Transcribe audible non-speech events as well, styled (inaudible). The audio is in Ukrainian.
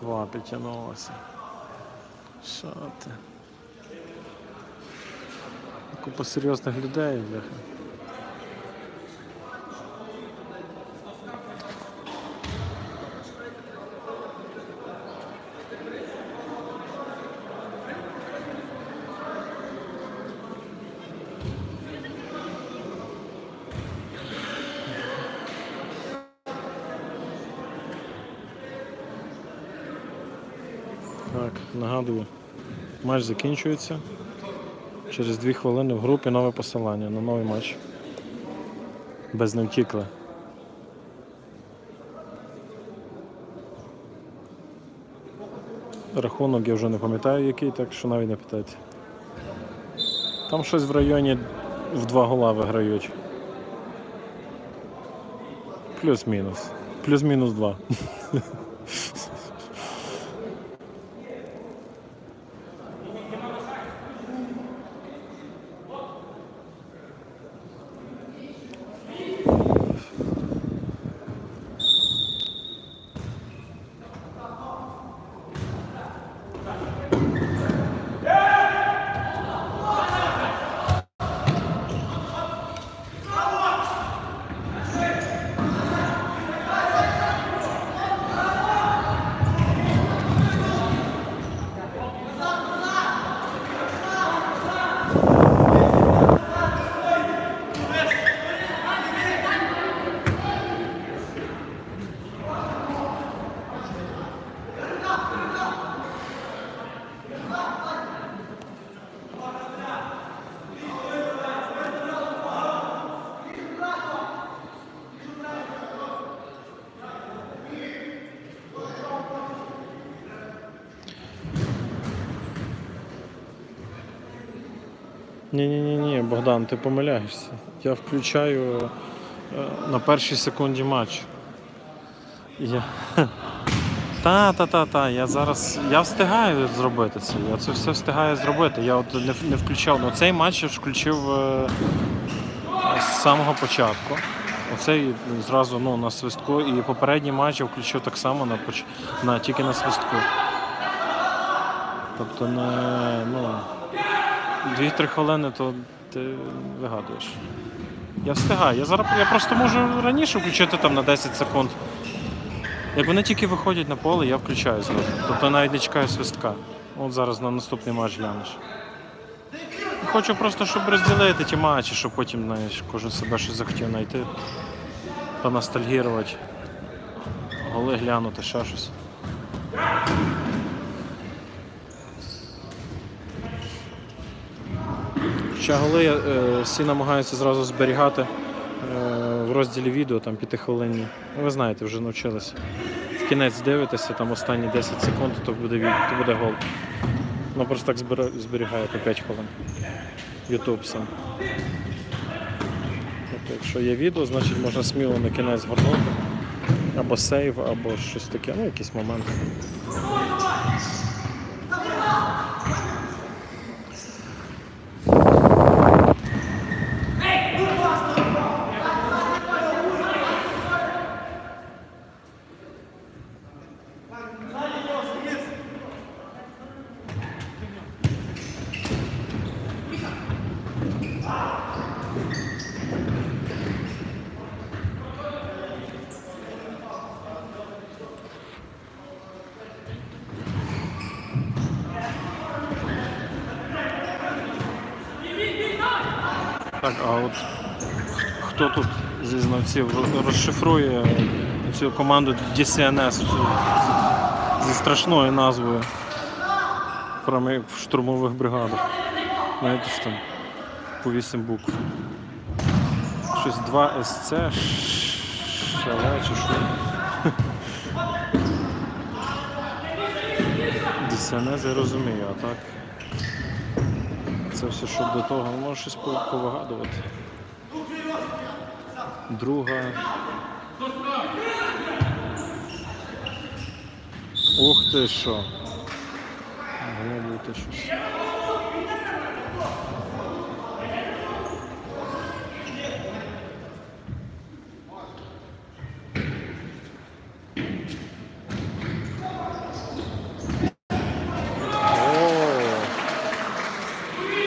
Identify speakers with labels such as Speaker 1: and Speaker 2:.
Speaker 1: Два підтягнулося. Що ти? Купа серйозних людей, бляха. Так, нагадую, матч закінчується. Через дві хвилини в групі нове посилання на новий матч. Без не втікли. Рахунок я вже не пам'ятаю який, так що навіть не питайте. Там щось в районі в два гола виграють. Плюс-мінус. Плюс-мінус два. (laughs) Ні, ні, ні, ні, Богдан, ти помиляєшся. Я включаю е, на першій секунді матчу. Я... (laughs) Та, та. Я зараз. Я встигаю зробити це. Я це все встигаю зробити. Я от не, не включав. Ну, цей матч я включив е, з самого початку. Оцей зразу ну, на свистку. І попередній матч я включив так само на, на, тільки на свистку. Тобто не. Ну, Дві-три хвилини, то ти вигадуєш. Я встигаю. Я зараз я просто можу раніше включити там на 10 секунд. Як вони тільки виходять на поле, я включаю зразу. Тобто навіть не чекаю свистка. От зараз на наступний матч глянеш. Хочу просто, щоб розділити ті матчі, щоб потім, знаєш, кожен себе щось захотів знайти, поностальгірувати, голи глянути, ще щось. Хоча голи е, всі намагаються зразу зберігати е, в розділі відео, там п'ятихвилинні. Ну, ви знаєте, вже навчилися. В кінець дивитеся, там останні 10 секунд, то буде, то буде гол. Ну просто так зберігає по 5 хвилин. Ютуб сам. Тобто, якщо є відео, значить можна сміло на кінець згорнути. Або сейв, або щось таке, ну якийсь момент. Так, а от хто тут зі знавців розшифрує цю команду DCNS цю, зі страшною назвою. Прямо як в штурмових бригадах. Знаєте ж там по 8 букв. Щось 2 СЦ, шале чи що. (laughs) DCNS я розумію, а так це все що до того, може щось повигадувати. Друга. Ух ти що. Могло бути щось.